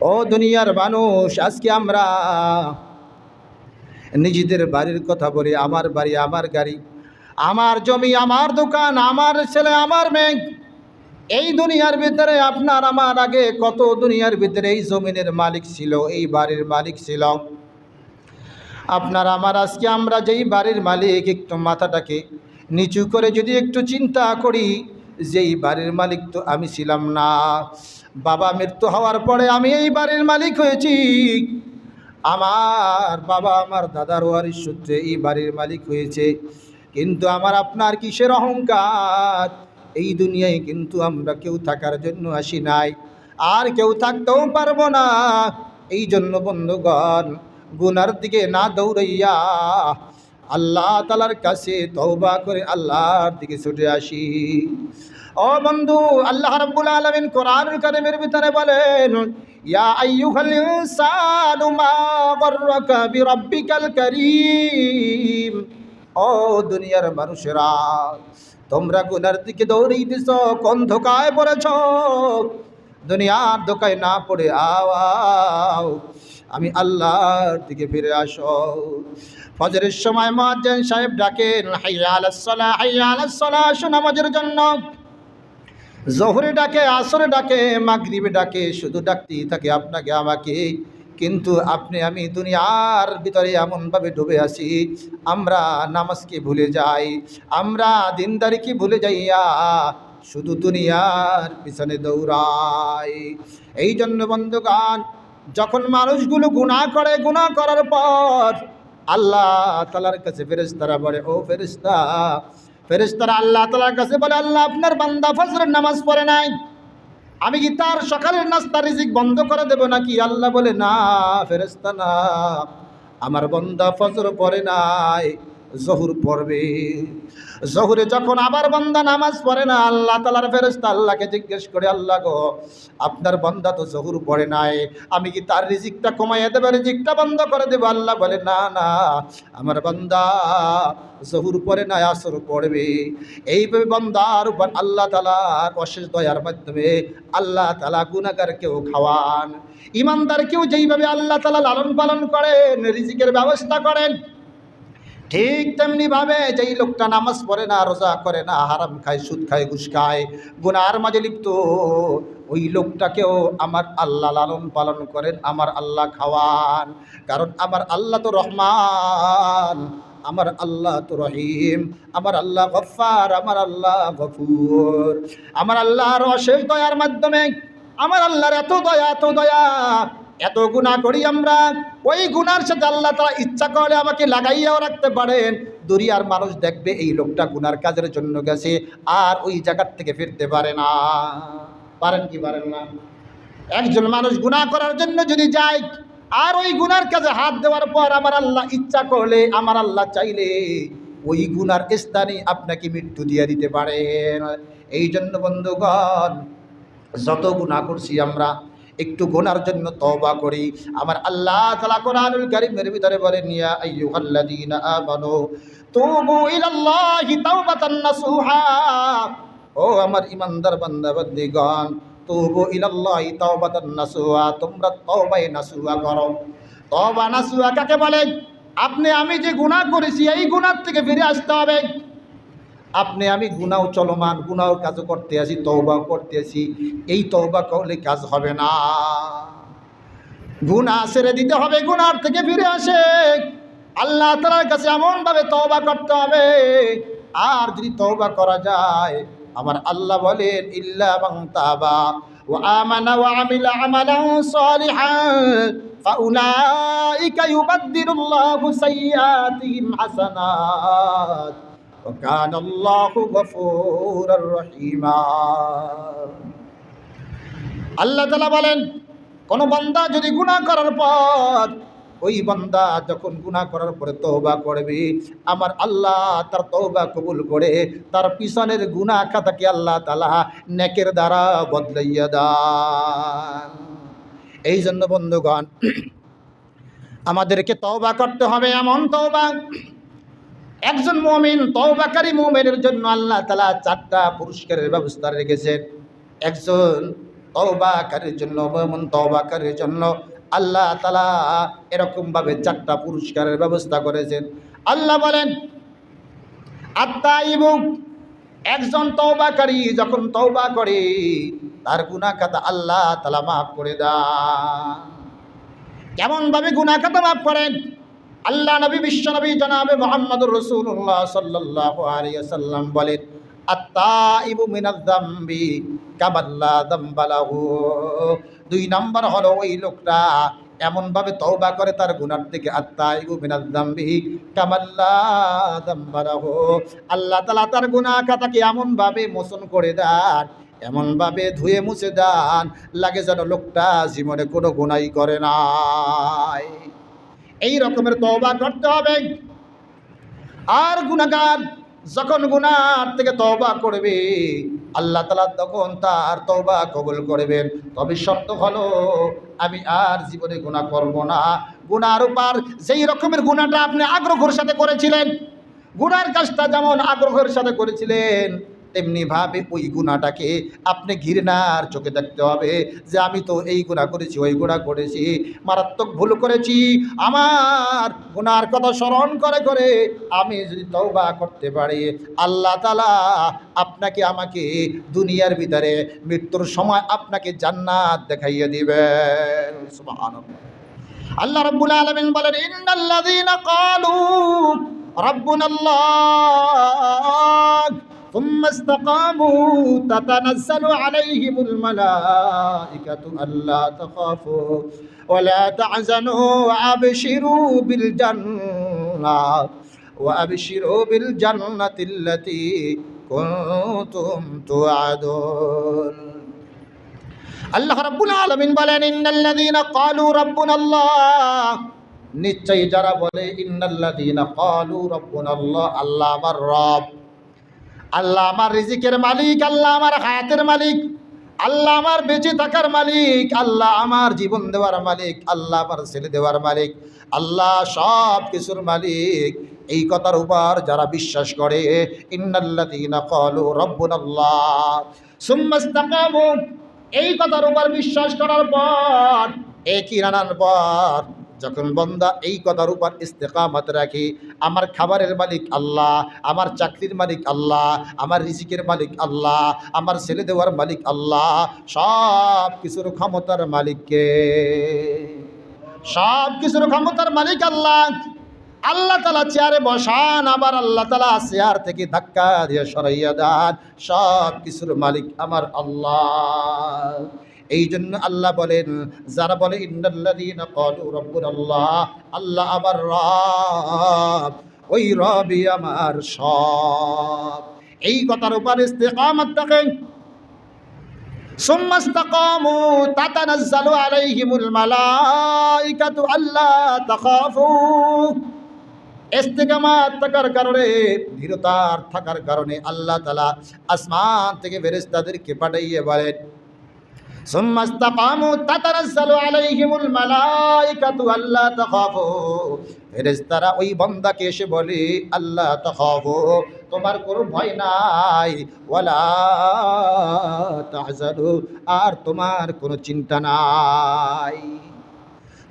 ও দুনিয়ার মানুষ, আজকে আমরা নিজেদের বাড়ির কথা বলি, আমার বাড়ি, আমার গাড়ি, আমার জমি, আমার দোকান, আমার ছেলে, আমার মেয়ে। এই দুনিয়ার ভিতরে আপনার, আমার আগে কত দুনিয়ার ভিতরে এই জমিনের মালিক ছিল, এই বাড়ির মালিক ছিল। আপনার, আমার আজকে আমরা যেই বাড়ির মালিক, একটু মাথাটাকে নিচু করে যদি একটু চিন্তা করি যেই বাড়ির মালিক তো আমি ছিলাম না। বাবা মৃত্যু হওয়ার পরে আমি এই বাড়ির মালিক হয়েছি। আমার বাবা, আমার দাদার ওয়ারির সূত্রে এই বাড়ির মালিক হয়েছে। কিন্তু আমার আপনার কিসের অহংকার? এই দুনিয়ায় কিন্তু আমরা কেউ থাকার জন্য আসি নাই। আর কেউ থাকতেও পারব না। এই জন্য বন্ধুগণ, গুনার দিকে না দৌড়াইয়া আল্লাহ তালার কাছে তওবা করে আল্লাহর দিকে ছুটে আসি। ও বন্ধু, আল্লাহ রাব্বুল আলামিন কোরআনুল কারীমের ভিতরে বলেন, ইয়া আইয়ুহাল ইনসানু মা গররাকা বিরাব্বিকাল কারীম। ও দুনিয়ার মানুষেরা, তোমরা গুনার দিকে দৌড়াইতেছ কোন ধোকায় পড়েছ। দুনিয়ার ধোকায় না পড়ে আও আও আমি আল্লাহর দিকে ফিরে আসো। ফজরের সময় মুয়াজ্জিন সাহেব ডাকেন, হাইয়া আলাস সালাহ, হাইয়া আলাস সালাহ নামাজের জন্য। জহরে ডাকে, আসরে ডাকে, মাগরিবে ডাকে, শুধু ডাকতেই থাকে আপনাকে, আমাকে। কিন্তু আপনি, আমি দুনিয়ার ভিতরে এমনভাবে ডুবে আছি, আমরা নামাজকে ভুলে যাই, আমরা দিনদারিকে ভুলে যাইয়া শুধু দুনিয়ার পিছনে দৌড়াই। এই জন্য বন্ধুগান যখন মানুষগুলো গুনাহ করে, গুনাহ করার পর আল্লাহ তালার কাছে ফেরেস্তারা বলে, ও ফেরেস্তা ফেরেস্তারা আল্লাহ তালার কাছে বলে, আল্লাহ আপনার বান্দা ফজরের নামাজ পড়ে নাই। আমি কি তার সকালের নাস্তা রিজিক বন্ধ করে দেব নাকি? আল্লাহ বলে, না ফেরেস্তা না আমার বন্দা ফজর পড়ে নাই। জহুর পড়বে। জহুরে যখন আবার বন্দা নামাজ পড়ে না, আল্লাহ তালার ফেরেস্তা আল্লাহকে জিজ্ঞেস করে, আল্লাহ গো, আপনার বন্দা তো জহুর পড়ে নাই, আমি কি তার রিজিকটা কমাইয়া দেবো, রিজিকটা বন্ধ করে দেবো? আল্লাহ বলে, না না, আমার বন্দা জহুর পরে না আসর পড়বে। এইভাবে বন্দার উপর আল্লাহ তালার অশেষ দয়ার মাধ্যমে আল্লাহ তালা গুনাগারকেও খাওয়ান। ইমানদারকেও যেইভাবে আল্লাহ তালা লালন পালন করেন, রিজিকের ব্যবস্থা করেন ঠিক তেমনি ভাবে যেই লোকটা নামাজ পড়ে না, রোজা করে না, হারাম খায়, সুদ খায়, ঘুষ খায়, গুনার মাঝে লিপ্ত, ওই লোকটাকেও আমার আল্লাহ লালন পালন করেন, আমার আল্লাহ খাওয়ান। কারণ আমার আল্লাহ তো রহমান, আমার আল্লাহ তো রহিম, আমার আল্লাহ গফার আমার আল্লাহ গফুর। আমার আল্লাহর অশেষ দয়ার মাধ্যমে, আমার আল্লাহর এত দয়া এত দয়া এত গুণা করি আমরা। ওই গুনার সাথে আল্লাহ তারা ইচ্ছা করলে আমাকে লাগাইয়াও রাখতে পারেন। দুনিয়ার মানুষ দেখবে এই লোকটা গুনার কাজের জন্য গেছে আর ওই জায়গার থেকে ফিরতে পারে না। পারেন কি পারেন না? একজন মানুষ গুনাহ করার জন্য যদি যায় আর ওই গুনার কাজে হাত দেওয়ার পর আমার আল্লাহ ইচ্ছা করলে, আমার আল্লাহ চাইলে ওই গুনার স্থানে আপনাকে মৃত্যু দিয়ে দিতে পারেন। এই জন্য বন্ধুগণ, যত গুনাহ করছি আমরা একটু গোনার জন্য তওবা করি। আমার আল্লাহ তাআলা কোরআনুল কারীমের ভিতরে বলেন, ইয়া আইয়ুহাল্লাযীনা আমানু তুবু ইলাল্লাহি তাওবাতান নাসুহা। ও আমার ইমানদার বান্দা, বান্দিগণ, তুবু ইলাল্লাহি তাওবাতান নাসুহা। তোমরা তওবায়ে নাসুহা করো। তওবা নাসুহা কাকে বলে? আপনি, আমি যে গুনাহ করেছি, এই গুনাহ থেকে ফিরে আসতে হবে। আপনি, আমি গুনাও চলমান গুনাও কাজ করতে আসি তওবাও করতে আসি এই তওবা করলে কাজ হবে না। গুণা ছেড়ে দিতে হবে গুনার থেকে ফিরে আসে। আল্লাহ তালার কাছে এমনভাবে তওবা করতে হবে, আর যদি তওবা করা যায়, আমার আল্লাহ বলেন, ইল্লা বাং তাবা ও আমানা ওয়া আমিলা আমালান সালিহান ফাউলাইকা ইউবাদদিলুল্লাহু সাইয়্যাতিহিম হাসানাত। وكان الله غفورا رحيما আল্লাহ তালা বলেন কোন বান্দা যদি গুনাহ করার পর ওই বান্দা যখন গুনাহ করার পরে তওবা করবে আমার আল্লাহ তার তওবা কবুল করে তার পিছনের গুনাহ খাতাকে আল্লাহ তালা নেকের দ্বারা বদলাইয়া দেন এই জন্য বন্ধুগণ আমাদেরকে তওবা করতে হবে এমন তওবা একজন মমিন, তওবাকারী মোমেনের জন্য আল্লাহ তালা চারটা পুরস্কারের ব্যবস্থা রেখেছেন। একজন তওবাকারীর জন্য এমন তওবাকারীর জন্য আল্লাহ তালা এরকমভাবে চারটা পুরস্কারের ব্যবস্থা করেছেন। আল্লাহ বলেন আত্মাইবুক একজন তওবাকারী যখন তওবা করে, তার গুনাহ খাতা আল্লাহ তালা মাফ করে দেন। কেমনভাবে গুনাহ খাতা মাফ করেন? আল্লাহ নবী, বিশ্ব নবী জনাবে মোহাম্মদুর রসুল্লাহ সাল্লাল্লাহু আলাইহি সাল্লাম বলেন, আত্তাইবু মিনাজ যামবি কামাল্লা যামবালাহু দুই নাম্বার হলো ওই লোকটা এমনভাবে তওবা করে তার গুনার থেকে, আত্তাইবু মিনাজ যামবি কামাল্লা যামবালাহু আল্লাহ তাআলা তার গুনাহ খাতাকে এমনভাবে মোচন করে দেন, এমনভাবে ধুয়ে মুছে দেন, লাগে যেন লোকটা জীবনে কোনো গুনাই করে নাই। এই রকমের তওবা করতে হবে। আর গুণাগার যখন গুনার থেকে তওবা করবে, আল্লাহ তালা তখন তার তওবা কবল করবেন। তবে শর্ত হলো, আমি আর জীবনে গুণা করব না। গুনার উপর যেই রকমের গুনাহটা আপনি আগ্রহের সাথে করেছিলেন গুনার কাজটা যেমন আগ্রহের সাথে করেছিলেন তেমনি ভাবে ওই গুণাটাকে আপনি ঘৃণার চোখে দেখতে হবে যে আমি তো এই গুণা করেছি, ওই গুণা করেছি। মারাত্মক ভুল করেছি। আমার গুনার কথা স্মরণ করে করে আমি যদি তওবা করতে পারি, আল্লাহ তালা আপনাকে আমাকে দুনিয়ার ভিতরে মৃত্যুর সময় আপনাকে জান্নাত দেখাইয়ে সুবহানাল্লাহ। আল্লাহ রাব্বুল আলামিন বলেন, ইন্নাল্লাযীনা ক্বালু রাব্বুনা আল্লাহ ثم استقاموا تتنزل عليهم الملائكة ألا تخافوا ولا تحزنوا وأبشروا بالجنة وأبشروا بالجنة التي كنتم توعدون আল্লাহ রাব্বুল আলামিন বলেন ইন্নাল্লাযীনা ক্বালু রাব্বুনা আল্লাহ নিশ্চয়ই যারা বলে ইন্নাল্লাযীনা ক্বালু রাব্বুনা আল্লাহ আল্লাহ আমার রব আল্লাহ আমার রিজিকের মালিক, আল্লাহ আমার হায়াতের মালিক, আল্লাহ আমার বেঁচে থাকার মালিক, আল্লাহ আমার জীবন দেওয়ার মালিক, আল্লাহ আমার ছেলে দেওয়ার মালিক, আল্লাহ সব কিছুর মালিক। এই কথার উপর যারা বিশ্বাস করে এই কথার উপর বিশ্বাস করার পর, একই রানার পর যখন বন্দা এই কথার উপর ইস্তেকামত রাখি, আমার খাবারের মালিক আল্লাহ, আমার চাকরির মালিক আল্লাহ, আমার রিজিকের মালিক আল্লাহ, আমার ছেলে দেওয়ার মালিক আল্লাহ, সব কিছুর ক্ষমতার মালিককে সব কিছুর ক্ষমতার মালিক আল্লাহ। আল্লাহ তালা চেয়ারে বসান, আবার আল্লাহ তালা চেয়ার থেকে ধাক্কা দিয়ে সরাইয়া দেন, সব কিছুর মালিক আমার আল্লাহ। এই জন্য আল্লাহ বলেন যারা বলে ইন্নাল্লাযীনা ক্বালু রাব্বুনাল্লাহ আল্লাহ আমার রব ওই রবই আমার সব এই কথার উপর ইস্তেকামত থাকেন ثم استقاموا تتنزل عليهم الملائكة ألا تخافوا ইস্তেকামাত থাকার কারণে ধীরতার থাকার কারণে আল্লাহ তালা আসমান থেকে ফেরেস্তাদেরকে পাঠাইয়ে বলেন ثم استقاموا تتنزل عليهم الملائكة ألا تخافوا ফেরেশতারা ওই বান্দাকে এসে বলে আল্লাহ তাখাফু তোমার কোনো ভয় নাই ওয়ালা তাহজানু আর তোমার কোনো চিন্তা নাই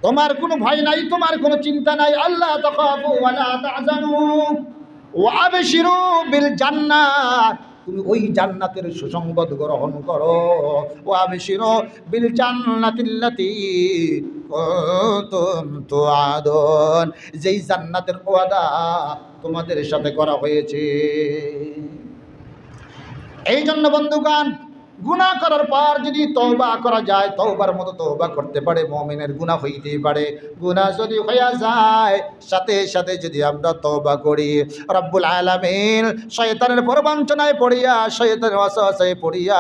তোমার কোনো ভয় নাই তোমার কোনো চিন্তা নাই আল্লাহ তাখাফু ওয়ালা তাহজানু ওয়া আবশিরু বিল জান্নাত তুমি ওই জান্নাতের সুসংবাদ গ্রহণ করো। ও আবেশির বিল জান্নাতিল্লাতি তো আদন যেই জান্নাতের ওয়াদা তোমাদের সাথে করা হয়েছে। এই জন্য বন্ধুগণ গুনাহ করার পর যদি তওবা করা যায়, তওবার মতো তওবা করতে পারে, মুমিনের গুনাহ হইতেই পারে। গুনাহ যদি হইয়া যায়, সাথে সাথে যদি আমরা তওবা করি, রব্বুল আলামিন শয়তানের প্রবঞ্চনায় পড়িয়া, শয়তানের ওয়াসওয়াসায় পড়িয়া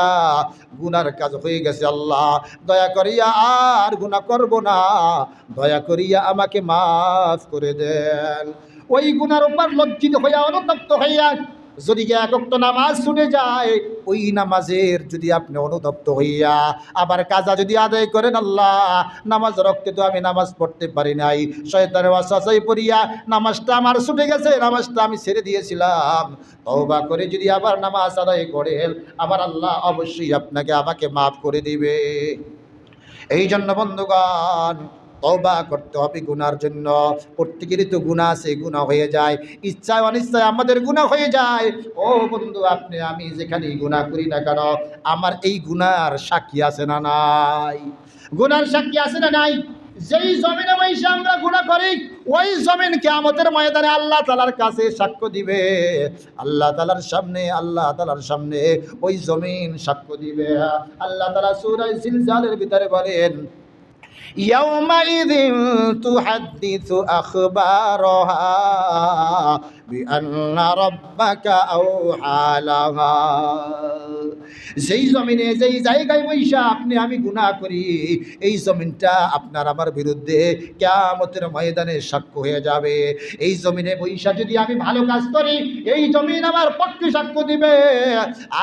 গুনার কাজ হয়ে গেছে আল্লাহ। দয়া করিয়া আর গুনাহ করব না। দয়া করিয়া আমাকে মাফ করে দেন। ওই গুনার উপর লজ্জিত হইয়া, অনুতপ্ত হইয়া যদি একক্ত নামাজ ছুটে যায়, ওই নামাজের যদি আপনি অনুতপ্ত হইয়া আবার কাজা যদি আদায় করেন, আল্লাহ, নামাজ রক্তে তো আমি নামাজ পড়তে পারি নাই। শয়তানের ওয়াসাসাই পড়িয়া নামাজটা আমার ছুটে গেছে, নামাজটা আমি ছেড়ে দিয়েছিলাম। তওবা করে যদি আবার নামাজ আদায় করেন আবার আল্লাহ অবশ্যই আপনাকে আমাকে মাফ করে দিবে। এই জন্য বন্ধুগণ তওবা করতে হবে গুনার জন্য। প্রত্যেকেরই তো গুণা আছে গুণা হয়ে যায়। ইচ্ছায় অনিচ্ছায় আমাদের গুণা হয়ে যায়। ও বন্ধু, আপনি, আমি যেখানেই গুণা করি না কেন, আমার এই গুনার সাক্ষী আছে না নাই? গুনার সাক্ষী আছে না নাই? যেই জমিনে বসে আমরা গুণা করি, ওই জমিন কেমতের ময়দানে আল্লাহ তালার কাছে সাক্ষ্য দিবে। আল্লাহ তালার সামনে, আল্লাহ তালার সামনে ওই জমিন সাক্ষ্য দিবে। আল্লাহ তালা সুরাই জিলজালের ভিতরে বলেন يومئذ تحدث أخبارها بأن ربك أوحى لها. যেই জমিনে যেই জায়গায় বৈশা আপনি, আমি গুনাহ করি, এই জমিনটা আপনার আমার বিরুদ্ধে কেয়ামতের ময়দানে সাক্ষ্য হয়ে যাবে। এই জমিনে বৈশা যদি আমি ভালো কাজ করি, এই জমিন আমার পক্ষে সাক্ষ্য দিবে।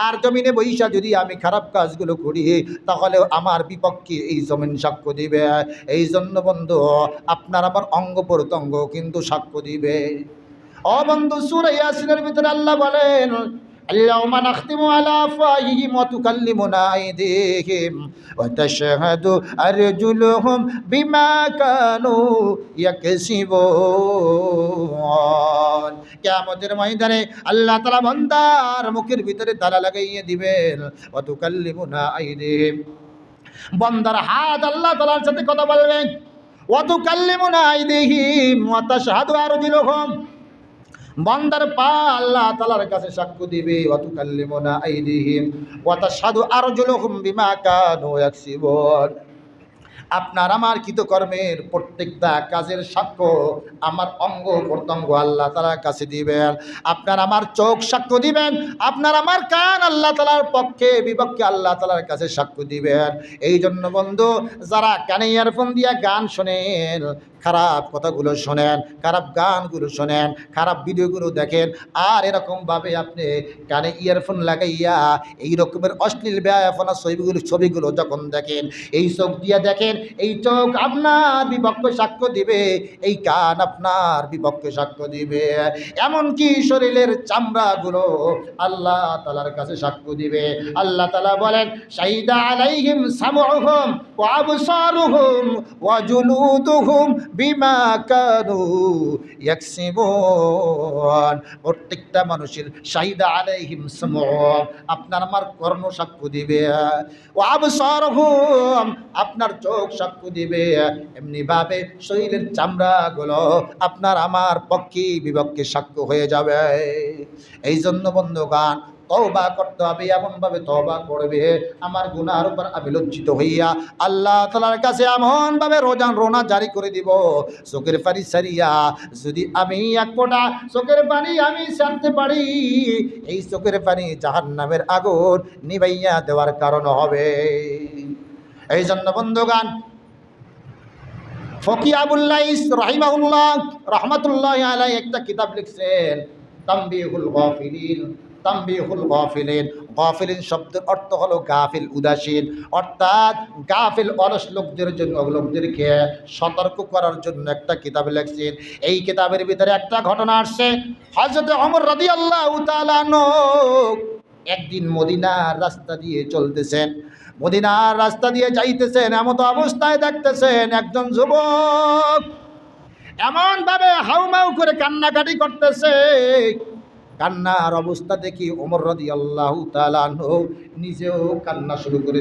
আর জমিনে বৈশা যদি আমি খারাপ কাজগুলো করি, তাহলে আমার বিপক্ষে এই জমিন সাক্ষ্য দিবে। এই জন্য বন্ধু, আপনার আমার অঙ্গ প্রত্যঙ্গ কিন্তু সাক্ষ্য দিবে। ও বন্ধু, সুরা ইয়াসিনের ভিতরে আল্লাহ বলেন اليوم نختم على أفواههم وتكلمنا أيديهم وتشهد أرجلهم بما كانوا يكسبون কেয়ামতের ময়দানে আল্লাহ তালা বন্দার মুখের ভিতরে তালা লাগাইয়ে দিবেন অতুকাল্লিমুনা আইদিহিম বন্দার হাত আল্লাহ তালার সাথে কথা বলবেন অতুকাল্লিমুনা আইদিহিম ওয়াতাশহাদু আরজুলুহুম বন্দার পা আল্লাহ তালার কাছে সাক্ষ্য দিবে অতুকাল্লিমুনা আইদিহিম ওয়াতাশহাদু জলহুম বিমা কানু ইয়াকসিবুন। আপনার আমার কৃতকর্মের প্রত্যেকটা কাজের সাক্ষ্য আমার অঙ্গ প্রত্যঙ্গ আল্লাহ তালার কাছে দিবেন। আপনার আমার চোখ সাক্ষ্য দিবেন, আপনার আমার কান আল্লাহ তালার পক্ষে, বিপক্ষে আল্লাহ তালার কাছে সাক্ষ্য দিবেন। এই জন্য বন্ধু, যারা কানে ইয়ারফোন দিয়া গান শোনেন, খারাপ কথাগুলো শোনেন, খারাপ গানগুলো শোনেন, খারাপ ভিডিওগুলো দেখেন, আর এরকমভাবে আপনি কানে ইয়ারফোন লাগাইয়া এই রকমের অশ্লীল ব্যায়াফনা ছবিগুলো ছবিগুলো যখন দেখেন, এই চোখ দিয়ে দেখেন এই চোখ আপনার বিপক্ষে সাক্ষ্য দিবে, এই কান আপনার বিপক্ষে সাক্ষ্য দিবে। এমনকি শরীরের চামড়াগুলো আল্লাহ তালার কাছে সাক্ষ্য দিবে। আল্লাহ তালা বলেন সাইদা আলাইহিম সামুহুম ওয়া আবসারুহুম ওয়া জুলুদুহুম বিমা কানু প্রত্যেকটা মানুষের সাইদা আলাইহিম সামুহুম আপনার আমার কর্ণ সাক্ষ্য দিবে। ওয়া আবসারুহুম আপনার চোখ সাক্ষ্য দিবে। এমনি ভাবে শরীরের চামড়াগুলো আপনার আমার পক্ষে বিপক্ষে সাক্ষ্য হয়ে যাবে। এই জন্য বন্ধুগান তওবা করতে হবে, এমনভাবে তওবা করবে। আমার গুনার উপর আমি লজ্জিত হইয়া আল্লাহ তালার কাছে এমনভাবে রোজান রোনা জারি করে দিব। চোখের পানি সারিয়া যদি আমি এক ফোঁটা চোখের পানি আমি ছাড়তে পারি, এই চোখের পানি জাহান নামের আগুন নিবাইয়া দেওয়ার কারণ হবে। এই জন্য বন্ধুগান ফকি আবুল্লাইস রহিমাউল্লাহ রহমতুল্লাহ আলাই একটা কিতাব লিখছেন, তাম্বিহুল গফিলিন তাম্বিহুল গফিলিন। গফিলিন শব্দের অর্থ হলো গাফিল উদাসীন, অর্থাৎ গাফিল অলস লোকদের জন্য, লোকদেরকে সতর্ক করার জন্য একটা কিতাব লিখছেন। এই কিতাবের ভিতরে একটা ঘটনা আসছে হজরত অমর রদি আল্লাহ একদিন মদিনার রাস্তা দিয়ে চলতেছেন। মদিনার রাস্তা দিয়ে যাইতেছেন এমন অবস্থায় দেখতেছেন একজন যুবক। এমনভাবে হাউমাউ করে কান্নাকাটি করতেছে। কান্নার অবস্থা দেখি ওমর রদি আল্লাহ নিজেও কান্না শুরু করে